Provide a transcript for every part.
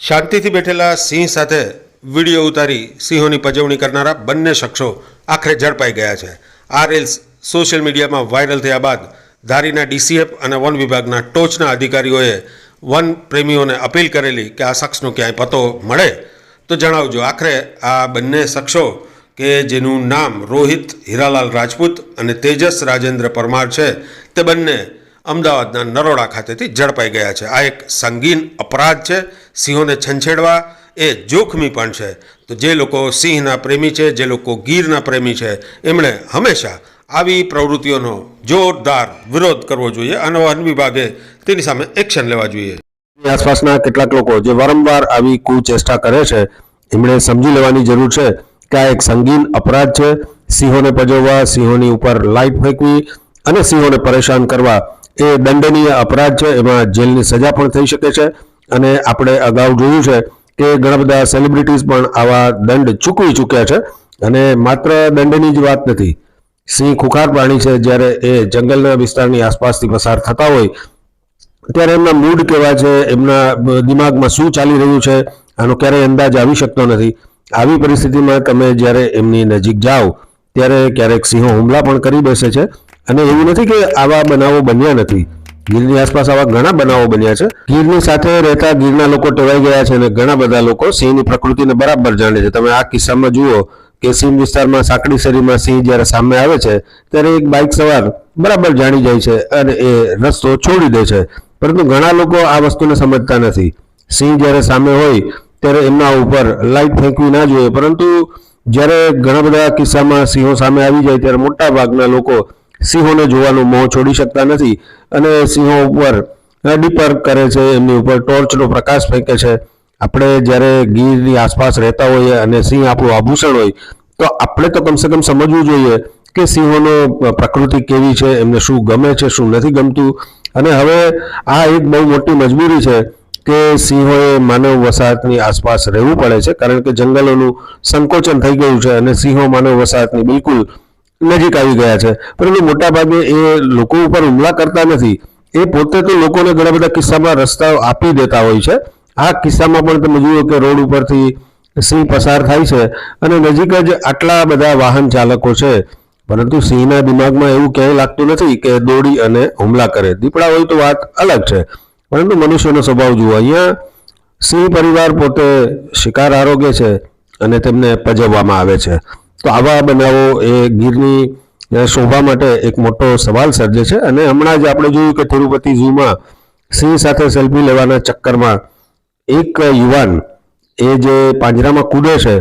શાંતિથી બેઠેલા સિંહ સાથે વીડિયો ઉતારી સિંહોની પજવણી કરનારા બંને શખ્સો આખરે ઝડપાઈ ગયા છે. આ રીલ્સ સોશિયલ મીડિયામાં વાયરલ થયા બાદ ધારીના ડીસીએફ અને વન વિભાગના ટોચના અધિકારીઓએ વન પ્રેમીઓને અપીલ કરેલી કે આ શખ્સનો ક્યાંય પતો મળે. તો જણાવજો, આખરે આ બંને શખ્સો કે જેનું નામ રોહિત હીરાલાલ રાજપૂત અને તેજસ રાજેન્દ્ર પરમાર છે, તે બંને અમદાવાદના નરોડા ખાતેથી ઝડપાઈ ગયા છે. આ એક સંગીન અપરાધ છે. સિંહોને છંછેડવા એ જોખમી પણ છે. તો જે લોકો સિંહના પ્રેમી છે, જે લોકો ગીરના પ્રેમી છે, એમણે હંમેશા આવી પ્રવૃત્તિઓનો જોરદાર વિરોધ કરવો જોઈએ અને વન વિભાગે તેની સામે એક્શન લેવા જોઈએ. આસપાસના કેટલાક લોકો જે વારંવાર આવી કુચેષ્ટા કરે છે, એમણે સમજી લેવાની જરૂર છે કે આ એક સંગીન અપરાધ છે. સિંહોને પજવવા, સિંહોની ઉપર લાઈટ ફેંકવી અને સિંહોને પરેશાન કરવા એ દંડનીય અપરાધ છે, એમાં જેલની સજા પણ થઈ શકે છે. અને આપણે અગાઉ જોયું છે કે ઘણા બધા સેલિબ્રિટીઝ પણ આવા દંડ ચૂકવી ચૂક્યા છે. અને માત્ર દંડની જ વાત નથી, સિંહ ખુખાર પ્રાણી છે, જ્યારે એ જંગલના વિસ્તારની આસપાસથી પસાર થતા હોય, ત્યારે એમના મૂડ કેવા છે, એમના દિમાગમાં શું ચાલી રહ્યું છે, આનો ક્યારેય અંદાજ આવી શકતો નથી. આવી પરિસ્થિતિમાં તમે જ્યારે એમની નજીક જાઓ, ત્યારે ક્યારેક સિંહો હુમલા પણ કરી બેસે છે. અને એવું નથી કે આવા બનાવો બન્યા નથી. ગીરની આસપાસ આવા ઘણા બનાવો બન્યા છે. ગીરની સાથે રહેતા ગીરના લોકો ટેવાઈ ગયા છે અને ઘણા બધા લોકો સિંહની પ્રકૃતિને બરાબર જાણે છે. તમે આ કિસ્સામાં જુઓ કે સિંહ વિસ્તારમાં સાંકડી શેરીમાં સિંહ જ્યારે સામે આવે છે, ત્યારે એક બાઇક સવાર બરાબર જાણી જાય છે અને એ રસ્તો છોડી દે છે. પરંતુ ઘણા લોકો આ વસ્તુને સમજતા નથી. સિંહ જ્યારે સામે હોય, ત્યારે એમના ઉપર લાઇટ ફેંકવી ના જોઈએ. પરંતુ જ્યારે ઘણા બધા કિસ્સામાં સિંહો સામે આવી જાય, ત્યારે મોટા ભાગના લોકો સિંહોને જોવાનો મોહ છોડી શકતા નથી અને સિંહો ઉપર ડીપર કરે છે, એમની ઉપર ટોર્ચનો પ્રકાશ ફેંકે છે. આપણે જ્યારે ગીરની આસપાસ રહેતા હોઈએ અને સિંહ આપણું આભૂષણ હોય, તો આપણે તો કમસે કમ સમજવું જોઈએ કે સિંહોનો પ્રકૃતિ કેવી છે, એમને શું ગમે છે, શું નથી ગમતું. અને હવે આ એક બહુ મોટી મજબૂરી છે કે સિંહોએ માનવ વસાહતની આસપાસ રહેવું પડે છે, કારણ કે જંગલોનું સંકોચન થઈ ગયું છે અને સિંહો માનવ વસાહતની બિલકુલ નજીક આવી ગયા છે. પરંતુ મોટાભાગે એ લોકો ઉપર હુમલા કરતા નથી. એ પોતે તો લોકોને ઘણા બધા કિસ્સામાં રસ્તાઓ આપી દેતા હોય છે. આ કિસ્સામાં પણ તમે જુઓ કે રોડ ઉપરથી સિંહ પસાર થાય છે અને નજીક જ આટલા બધા વાહન ચાલકો છે. પરંતુ સિંહના દિમાગમાં એવું ક્યાંય લાગતું નથી કે દોડી અને હુમલા કરે. દીપડા હોય તો વાત અલગ છે. પરંતુ મનુષ્યનો સ્વભાવ જુઓ. અહીંયા સિંહ પરિવાર પોતે શિકાર આરોગ્ય છે અને તેમને પજવવામાં આવે છે. તો આવા બનાવો એ ગીરની શોભા માટે એક મોટો સવાલ સર્જે છે. અને હમણાં જ આપણે જોયું કે તિરુપતિ ઝૂમાં સિંહ સાથે સેલ્ફી લેવાના ચક્કરમાં એક યુવાન એ જે પાંજરામાં કૂદે છે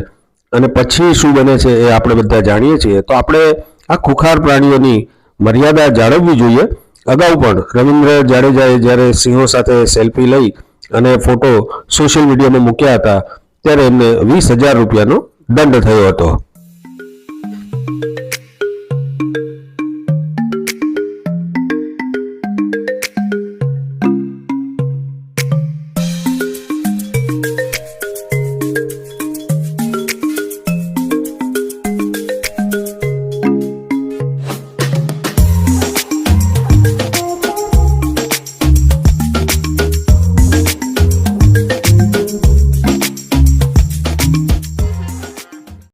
અને પછી શું બને છે એ આપણે બધા જાણીએ છીએ. તો આપણે આ ખુખાર પ્રાણીઓની મર્યાદા જાળવવી જોઈએ. અગાઉ પણ રવિન્દ્ર જાડેજાએ જ્યારે સિંહો સાથે સેલ્ફી લઈ અને ફોટો સોશિયલ મીડિયામાં મૂક્યા હતા, ત્યારે એમને વીસ હજાર રૂપિયાનો દંડ થયો હતો.